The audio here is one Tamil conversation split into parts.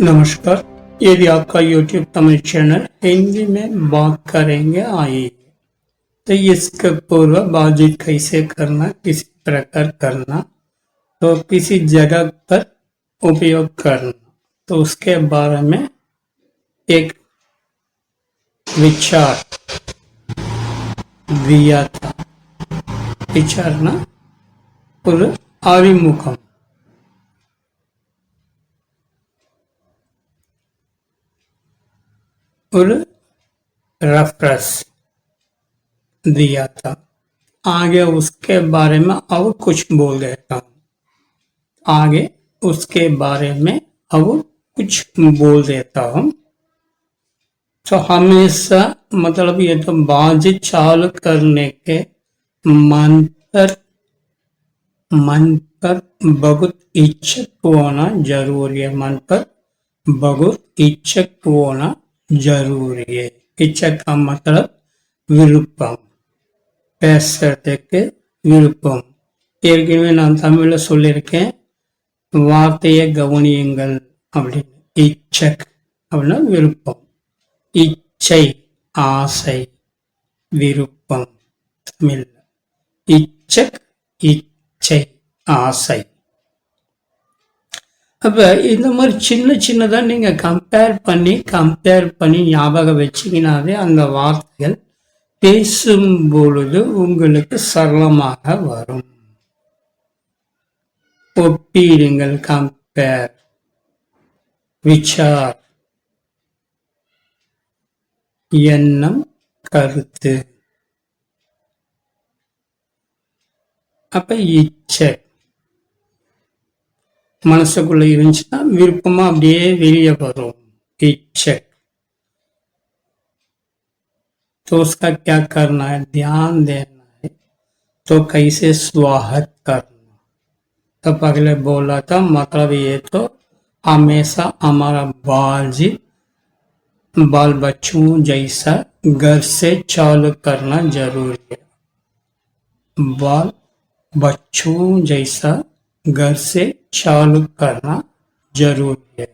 नमस्कार, यदि आपका YouTube तमिल चैनल हिंदी में बात करेंगे, आइए। तो इसके पूर्व बातचीत कैसे करना, किसी प्रकार करना तो किसी जगह पर उपयोग करना। तो उसके बारे में एक विचार दिया था। विचार ना ஒரு और रफरस दिया था। आगे उसके बारे में और कुछ बोल देता हूँ आगे उसके बारे में अब कुछ बोल देता हूँ। तो हमेशा मतलब ये तो बाज चाल करने के मन पर मन पर बहुत इच्छक होना ज़रूरी है। मन पर बहुत इच्छक होना जरूरी है इच्छा का मतलब விருப்பம் பேசுறதுக்கு விருப்பம் ஏற்கனவே நான் தமிழ்ல சொல்லியிருக்கேன் வார்த்தையை கவனியுங்கள் அப்படின்னு இச்சக் அப்படின்னா விருப்பம் இச்சை ஆசை விருப்பம் தமிழ் இச்சக் இச்சை ஆசை அப்போ இந்த மாதிரி சின்ன சின்னதாக நீங்கள் கம்பேர் பண்ணி கம்பேர் பண்ணி ஞாபகம் வச்சிங்கனாவே அந்த வார்த்தைகள் பேசும் பொழுது உங்களுக்கு சரளமாக வரும். ஒப்பீடுங்கள் கம்பேர் விசார் எண்ணம் கருத்து. அப்ப இச்சை. மனசுக்குள்ள இருந்துச்சுன்னா விருப்பமா அப்படியே வெளியே வரும் इच्छक तो उसका क्या करना है ध्यान देना है तो कैसे स्वागत करना तो पहले बोला था मतलब ये तो हमेशा हमारा बाल जी बाल बच्चों जैसा घर से चालू करना जरूरी है बाल बच्चों जैसा घर से चालू करना जरूरी है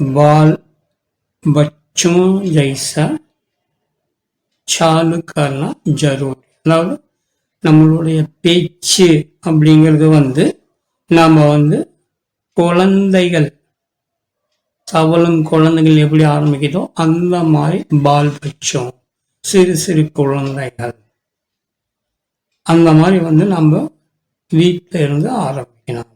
बाल बच्चों जैसा சாலு கர்னா ஜரூர் அதாவது நம்மளுடைய பேச்சு அப்படிங்கிறது வந்து நாம் வந்து குழந்தைகள் சவலும் குழந்தைகள் எப்படி ஆரம்பிக்குதோ அந்த மாதிரி பால் பட்சம் சிறு சிறு குழந்தைகள் அந்த மாதிரி வந்து நம்ம வீட்டில் இருந்து ஆரம்பிக்கணும்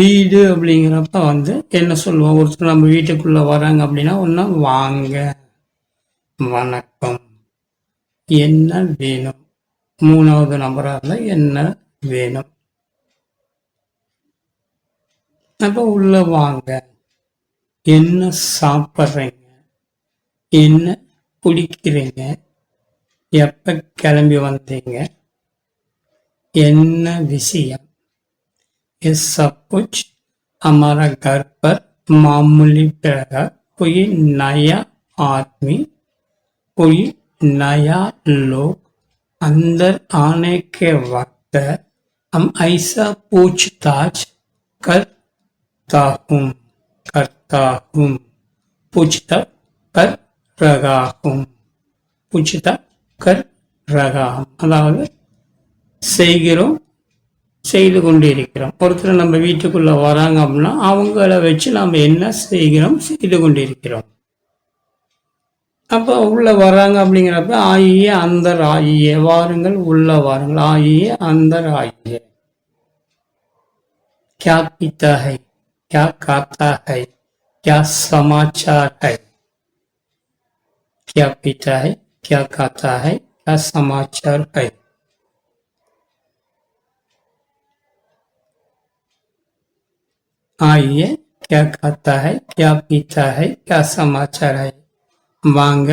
வீடு அப்படிங்கிறப்ப வந்து என்ன சொல்லுவோம் ஒருத்தர் நம்ம வீட்டுக்குள்ள வராங்க அப்படின்னா ஒன்றா வாங்க வணக்கம் என்ன வேணும்? மூணாவது நம்பராக இருந்தால் என்ன வேணும்? அப்போ உள்ள வாங்க என்ன சாப்பிட்றீங்க? என்ன குடிக்கிறீங்க? எப்போ கிளம்பி வந்தீங்க? என்ன விஷயம் ये सब कुछ हमारा घर पर मामूली तरह कोई नया आदमी कोई नया लोग अंदर आने के वक्त हम ऐसा पूछताछ करता हूँ करता हूँ पूछताछ कर रहा हूँ पूछताछ कर रहा हूँ அதாவது செய்கிறோம் செய்து கொண்டு இருக்கிறோம் ஒருத்தர் நம்ம வீட்டுக்குள்ள வராங்க அப்படின்னா அவங்கள வச்சு நம்ம என்ன செய்கிறோம் செய்து கொண்டு இருக்கிறோம் அப்போ உள்ள வராங்க அப்படிங்கிறப்ப ஆயியே அந்த ஆயியே வாருங்கள் உள்ள வாருங்கள் ஆயியே அந்த ஆயியே क्या पीता है क्या खाता है क्या समाचार है क्या पीता है क्या खाता है क्या समाचार है आइए क्या खाता है क्या पीता है क्या समाचार है வாங்க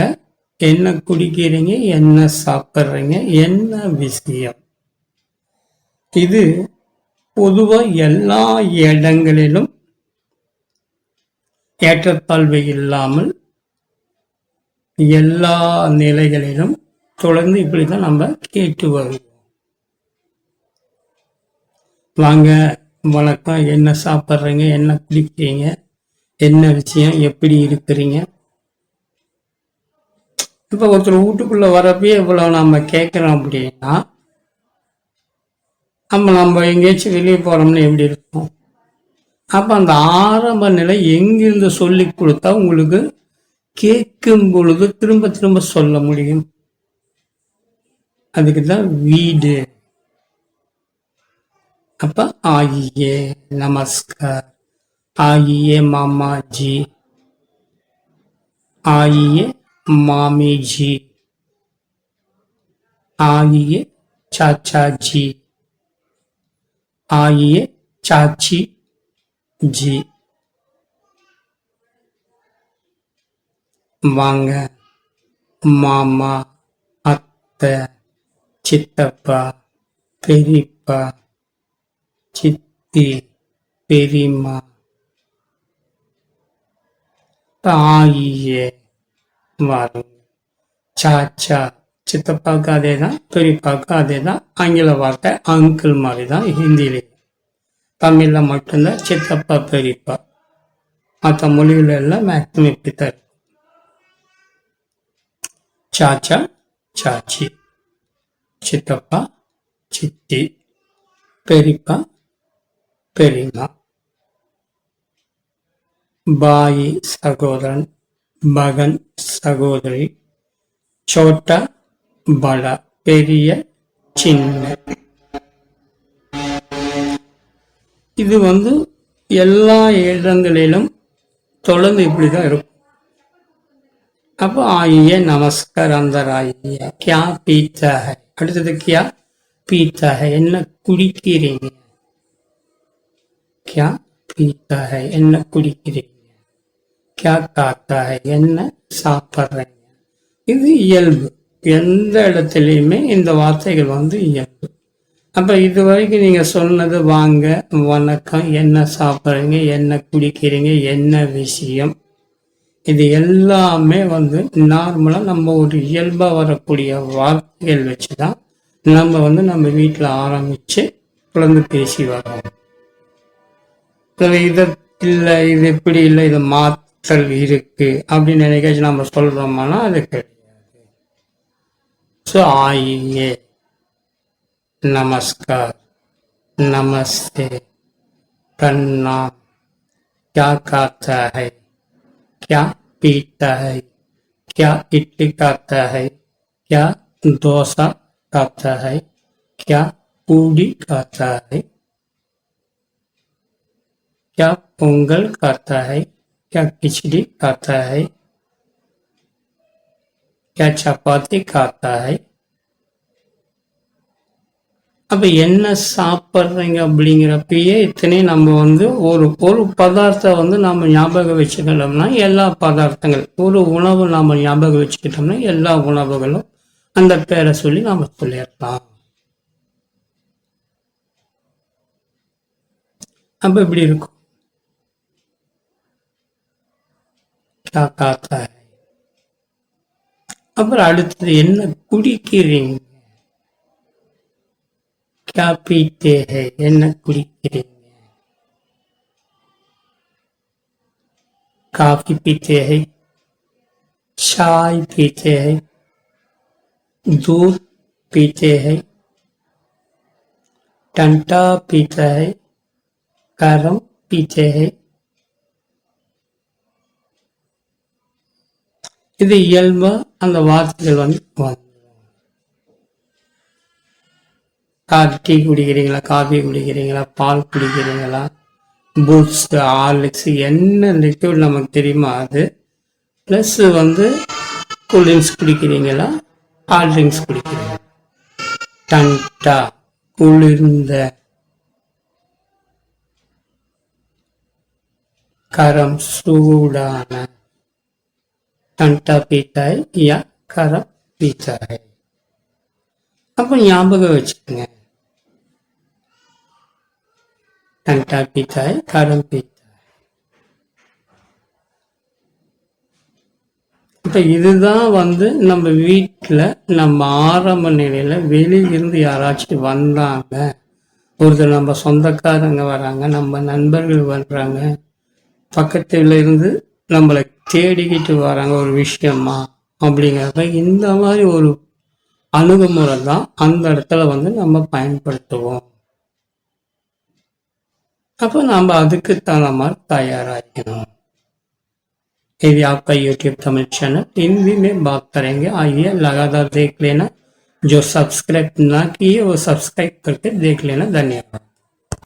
என்ன குடிக்கிறீங்க என்ன சாப்பிட்றீங்க என்ன விஷயம் இது பொதுவா எல்லா இடங்களிலும் ஏற்றத்தாழ்வு இல்லாமல் எல்லா நிலைகளிலும் தொடர்ந்து இப்படிதான் நம்ம கேட்டு வருவோம் வாங்க வணக்கம். என்ன சாப்பிட்றீங்க? என்ன குடிக்கிறீங்க? என்ன விஷயம்? எப்படி இருக்கிறீங்க? இப்போ ஒருத்தர் வீட்டுக்குள்ள வரப்பே இவ்வளவு நம்ம கேட்குறோம் அப்படின்னா நம்ம நம்ம எங்கேயாச்சும் வெளியே போறோம்னு எப்படி இருக்கும்? அப்ப அந்த ஆரம்ப நிலை எங்கிருந்து சொல்லி கொடுத்தா உங்களுக்கு கேட்கும் பொழுது திரும்ப திரும்ப சொல்ல முடியும். அதுக்கு தான் வீடு. அப்ப ஆகியே நமஸ்கார் आइए मामा जी आइए मामी जी आइए चाचा जी आइए चाची जी வாங்க மாமா அத்தை சித்தப்பா பெரியப்பா சித்தி பெரியம்மா தாயே வாருங்க சாச்சா சித்தப்பாவுக்கு அதே தான் பெரியப்பாவுக்கு அதே தான் ஆங்கில வார்த்தை அங்கிள் மாதிரி தான் ஹிந்தியிலே. தமிழில் மட்டும்தான் சித்தப்பா பெரியப்பா. மற்ற மொழிகள் எல்லாம் மேக்ஸிமம் இப்படி தான் சாச்சா சாச்சி. சித்தப்பா சித்தி. பெரியப்பா பெரியம்மா பாயி சகோதரன் மகன் சகோதரி சோட்டா பல பெரிய சின்ன. இது வந்து எல்லா இடங்களிலும் தொடர்ந்து இப்படிதான் இருக்கும். அப்போ ஆயிய நமஸ்கார் அந்தர் ஆயிய கியா பீத்தா அடுத்தது கியா பீத்தா என்ன குடிக்கிறீங்க? கியா பீத்தா ஹை என்ன குடிக்கிறீங்க கியா காத்தா ஹை என்ன சாப்பிட்றீங்க இது இயல்பு. எந்த இடத்துலையுமே இந்த வார்த்தைகள் வந்து இயல்பு. அப்ப இது வரைக்கும் நீங்க சொன்னது வாங்க வணக்கம் என்ன சாப்பிட்றீங்க என்ன குடிக்கிறீங்க என்ன விஷயம். இது எல்லாமே வந்து நார்மலா நம்ம ஒரு இயல்பா வரக்கூடிய வார்த்தைகள் வச்சுதான் நம்ம வந்து நம்ம வீட்டில் ஆரம்பிச்சு குழந்தை பேசி வரோம் இது இல்லை இது இப்படி இல்லை இது மாற்றல் இருக்கு அப்படின்னு நினைக்காச்சும் நம்ம சொல்றோம்னா அது கிடையாது ஸோ ஆயியே नमस्कार नमस्ते प्रणाम क्या खाता है क्या पीता है क्या इडली खाता है क्या डोसा खाता है क्या पूड़ी खाता है क्या पोंगल खाता है क्या खिचड़ी खाता है क्या चपाती खाता है அப்ப என்ன சாப்பிட்றீங்க அப்படிங்கிறப்பயே இத்தனையும் நம்ம வந்து ஒரு ஒரு பதார்த்தம் வந்து நம்ம ஞாபகம் வச்சுக்கிட்டோம்னா எல்லா பதார்த்தங்கள் ஒரு உணவு நாம ஞாபகம் வச்சுக்கிட்டோம்னா எல்லா உணவுகளும் அந்த பேரை சொல்லி நாம சொல்லிடலாம் அப்ப இப்படி இருக்கும் காத்தா அப்புறம் அடுத்தது என்ன குடிக்கிறீங்க क्या पीते हैं என்ன குடிக்கிறீங்க काफी पीते हैं चाय पीते हैं दूध पीते हैं टंटा पीता है गरम पीते हैं இது இயல்பா அந்த வார்த்தைகள் வந்து காஃபி டீ குடிக்கிறீங்களா காஃபி குடிக்கிறீங்களா பால் குடிக்கிறீங்களா பூட்ஸ் ஹார்லிக்ஸ் என்ன லிக்விட் நமக்கு தெரியுமா அது. ப்ளஸ் வந்து கூல்ட்ரிங்க்ஸ் குடிக்கிறீங்களா ஹார்ட் ட்ரிங்க்ஸ் குடிக்கிறீங்களா. டண்டா குளிர்ந்த கரம் சூடான டண்டா பீத்தாய் யா கர பீத்தாய் அப்போ ஞாபகம் வச்சுக்கோங்க. டண்டா பீத்தாய் கரம் பீத்தாய் இப்போ இதுதான் வந்து நம்ம வீட்டில் நம்ம ஆரம்ப நிலையில் வெளியிலிருந்து யாராச்சும் வந்தாங்க ஒருத்தர் நம்ம சொந்தக்காரங்க வராங்க நம்ம நண்பர்கள் வர்றாங்க பக்கத்துல இருந்து நம்மளை தேடிக்கிட்டு வராங்க ஒரு விஷயமா அப்படிங்கிறப்ப இந்த மாதிரி ஒரு அணுகுமுறை தான் அந்த இடத்துல வந்து நம்ம பயன்படுத்துவோம் அப்போ நம்ம அதுக்கு தகுந்த மாதிரி தயாராகிக்கணும் ये आपका यूट्यूब तमिल चैनल हिंदी में बात करेंगे आइए लगातार देख लेना जो सब्सक्राइब ना किए वो सब्सक्राइब करके देख लेना धन्यवाद